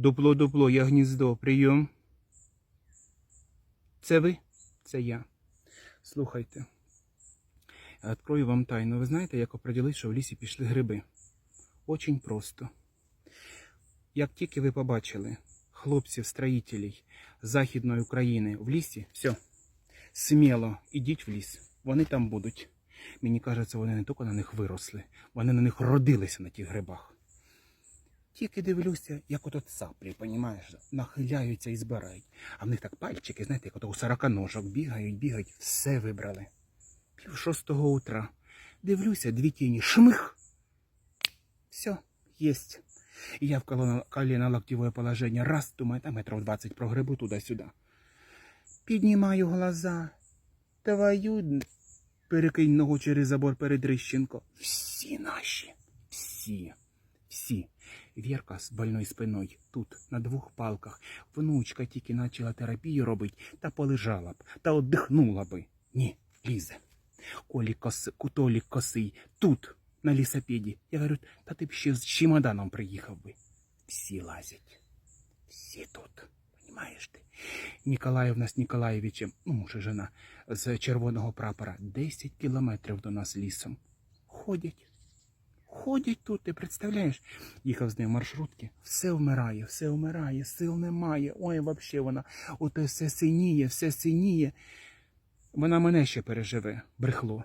Дупло-дупло, я гніздо, прийом. Це ви? Це я. Слухайте. Открою вам тайну. Ви знаєте, як оприділити, що в лісі пішли гриби? Очень просто. Як тільки ви побачили хлопців строїтелів Західної України в лісі, все, сміло ідіть в ліс. Вони там будуть. Мені кажеться, вони не тільки на них виросли, вони на них родилися на тих грибах. Тільки дивлюся, як ото цаплі, понімаєш, нахиляються і збирають. А в них так пальчики, знаєте, як ото у сороконожок бігають, бігають, все вибрали. Пів шостого утра. Дивлюся, дві тіні, шмих. Все, єсть. І я в колено- колено-локтевое положение. Раз, думаю, там метров 20 прогребу туди-сюди. Піднімаю глаза. Твою перекинь ногу через забор перед Рищенко. Всі наші. Всі. Всі. Вірка з больною спиною тут, на двох палках. Внучка тільки почала терапію робити, та полежала б, та оддихнула би. Ні, лізе. Колі кос... Толік косий, тут, на лісопеді. Я говорю, та ти б ще з чемоданом приїхав би. Всі лазять. Всі тут. Понимаєш ти? Ніколаївна з Ніколаєвичем, ну, муж і жена, з червоного прапора, 10 кілометрів до нас лісом. Ходять. Ходять тут, ти представляєш? Їхав з нею маршрутки, все вмирає, все вмирає, сил немає. Ой, взагалі вона ото все синіє, все синіє. Вона мене ще переживе, брехло.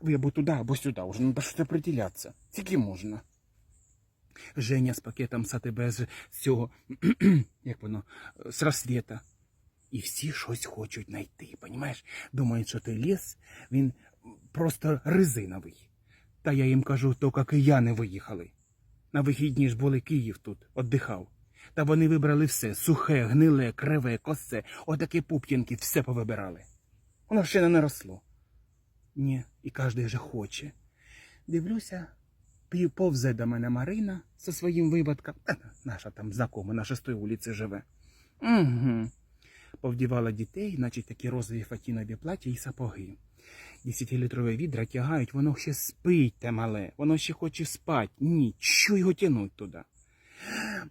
Ви або туди, або сюди, вже ну, що приділятися. Тільки можна. Женя з пакетом з АТБ з цього, як воно, з розсвіта. І всі щось хочуть знайти, понімаєш? Думають, що той ліс, він просто резиновий. Та я їм кажу, то кияни виїхали. На вихідні ж були Київ тут, віддихав. Та вони вибрали все сухе, гниле, криве, косе, отакі пуп'янки, все повибирали. Воно ще не наросло. Ні, і кожен же хоче. Дивлюся, повзе до мене Марина зі своїм випадком. Наша там знакома, на шостій вулиці живе. Угу. Повдівала дітей, значить такі розові фатінові плаття і сапоги. Десятилітрове відра тягають, воно ще спить те мале, воно ще хоче спати. Ні, що його тянуть туди?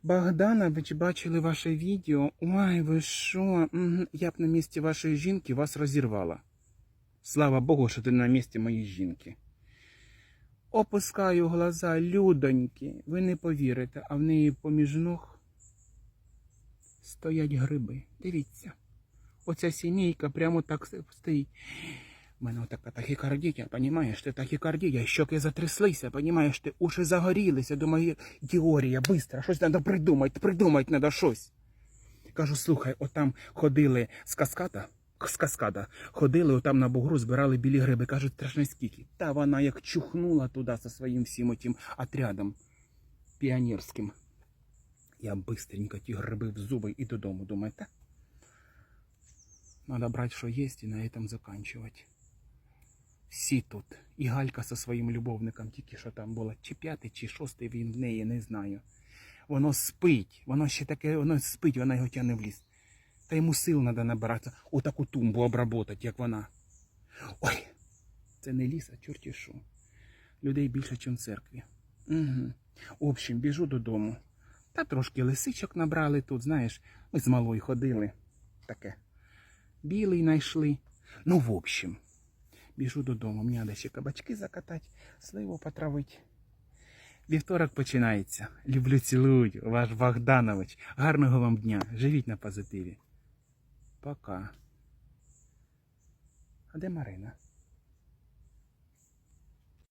Богданович, бачили ваше відео. Ой, ви що? Я б на місці вашої жінки вас розірвала. Слава Богу, що ти на місці моєї жінки. Опускаю глаза, людоньки, ви не повірите, а в неї поміж ног стоять гриби. Дивіться. Оця сімейка прямо так стоїть. У мене така тахікардія, понімаєш, ти тахікардія, щоки затряслися, понімаєш, ти уші загорілися, думаю, теорія, бистро, щось треба придумати, придумати треба щось. Кажу, слухай, отам ходили з каскада, з каскада, ходили отам на бугру, збирали білі гриби, кажуть, страшно скільки. Та вона як чухнула туди зі своїм всім отім отрядом піонерським. Я бистренько ті гриби в зуби і додому, думаю, та? Надо брать, що є, і на этом заканчивать. Всі тут. І Галька зі своїм любовником, тільки що там була, чи п'ятий, чи шостий він в неї, не знаю. Воно спить, воно ще таке, воно спить, вона його тягне в ліс. Та йому сил треба набиратися, отаку тумбу обработати, як вона. Ой, це не ліс, а чорті що. Людей більше, ніж в церкві. Угу. В общем, біжу додому. Та трошки лисичок набрали тут, знаєш, ми з малою ходили. Таке. Білий знайшли. Ну, в общем, біжу додому. Мені треба ще кабачки закатати, сливу потравити. Вівторок починається. Люблю цілую, ваш Богданович. Гарного вам дня. Живіть на позитиві. Пока. А де Марина?